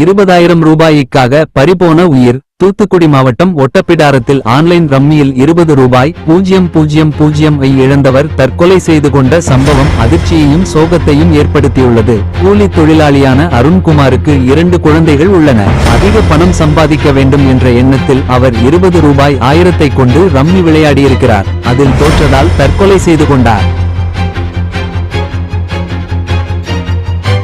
இருபதாயிரம் ரூபாய்க்காக பறிபோன உயிர். தூத்துக்குடி மாவட்டம் ஒட்டப்பிடாரத்தில் ஆன்லைன் ரம்மியில் இருபது ரூபாய் பூஜ்ஜியம் பூஜ்ஜியம் பூஜ்ஜியம் ஐ இழந்தவர் தற்கொலை செய்து கொண்ட சம்பவம் அதிர்ச்சியையும் சோகத்தையும் ஏற்படுத்தியுள்ளது. கூலி தொழிலாளியான அருண்குமாருக்கு இரண்டு குழந்தைகள் உள்ளன. அதிக பணம் சம்பாதிக்க வேண்டும் என்ற எண்ணத்தில் அவர் இருபது ரூபாய் ஆயிரத்தை கொண்டு ரம்மி விளையாடியிருக்கிறார். அதில் தோற்றதால் தற்கொலை செய்து கொண்டார்.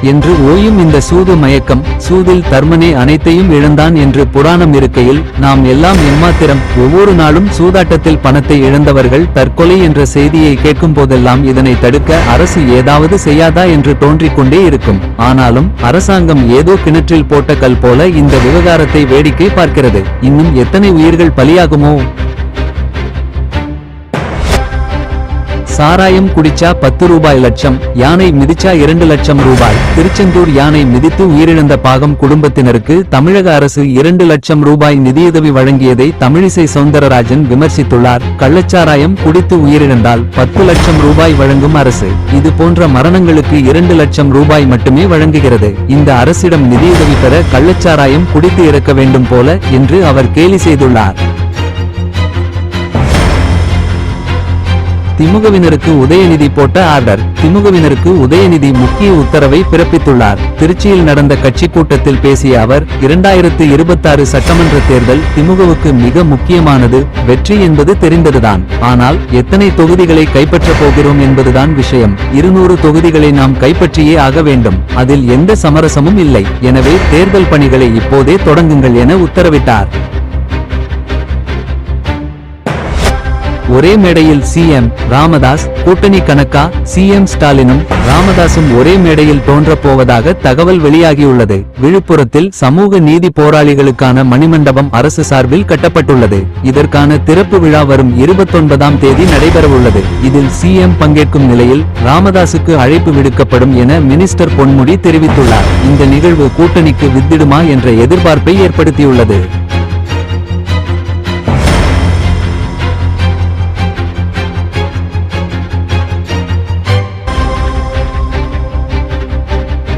என்று ஓயும் இந்த சூது மயக்கம் சூதில் தர்மனே அனைத்தையும் இழந்தான் என்று புராணம் இருக்கையில் நாம் எல்லாம் எம்மாத்திரம் ஒவ்வொரு நாளும் சூதாட்டத்தில் பணத்தை இழந்தவர்கள் தற்கொலை என்ற செய்தியை கேட்கும் போதெல்லாம் இதனை தடுக்க அரசு ஏதாவது செய்யாதா என்று தோன்றிக் கொண்டே இருக்கும். ஆனாலும் அரசாங்கம் ஏதோ கிணற்றில் போட்ட கல் போல இந்த விவகாரத்தை வேடிக்கை பார்க்கிறது. இன்னும் எத்தனை உயிர்கள் பலியாகுமோ? சாராயம் குடிச்சா பத்து ரூபாய் லட்சம் யானை மிதிச்சா இரண்டு லட்சம் ரூபாய். திருச்செந்தூர் யானை மிதித்து உயிரிழந்த பாகம் குடும்பத்தினருக்கு தமிழக அரசு இரண்டு லட்சம் ரூபாய் நிதியுதவி வழங்கியதை தமிழிசை சவுந்தரராஜன் விமர்சித்துள்ளார். கள்ளச்சாராயம் குடித்து உயிரிழந்தால் பத்து லட்சம் ரூபாய் வழங்கும் அரசு. இது போன்ற மரணங்களுக்கு இரண்டு லட்சம் ரூபாய் மட்டுமே வழங்குகிறது. இந்த அரசிடம் நிதியுதவி பெற கள்ளச்சாராயம் குடித்து இறக்க வேண்டும் போல என்று அவர் கேலி செய்துள்ளார். திமுகவினருக்கு உதயநிதி போட்ட ஆர்டர். திமுகவினருக்கு உதயநிதி முக்கிய உத்தரவை பிறப்பித்துள்ளார். திருச்சியில் நடந்த கட்சி கூட்டத்தில் பேசிய அவர் இரண்டாயிரத்து இருபத்தாறு சட்டமன்ற தேர்தல் திமுகவுக்கு மிக முக்கியமானது வெற்றி என்பது தெரிந்ததுதான். ஆனால் எத்தனை தொகுதிகளை கைப்பற்றப் போகிறோம் என்பதுதான் விஷயம். இருநூறு தொகுதிகளை நாம் கைப்பற்றியே ஆக வேண்டும். அதில் எந்த சமரசமும் இல்லை. எனவே தேர்தல் பணிகளை இப்போதே தொடங்குங்கள் என உத்தரவிட்டார். ஒரே மேடையில் சிஎம் ராமதாஸ் கூட்டணி கணக்கா சிஎம் ஸ்டாலினும் ராமதாசும் ஒரே மேடையில் தோன்றப்போவதாக தகவல் வெளியாகியுள்ளது. விழுப்புரத்தில் சமூக நீதி போராளிகளுக்கான மணிமண்டபம் அரசு சார்பில் கட்டப்பட்டுள்ளது. இதற்கான திறப்பு விழா வரும் இருபத்தொன்பதாம் தேதி நடைபெறவுள்ளது. இதில் சிஎம் பங்கேற்கும் நிலையில் ராமதாசுக்கு அழைப்பு விடுக்கப்படும் என மினிஸ்டர் பொன்முடி தெரிவித்துள்ளார். இந்த நிகழ்வு கூட்டணிக்கு வித்திடுமா என்ற எதிர்பார்ப்பை ஏற்படுத்தியுள்ளது.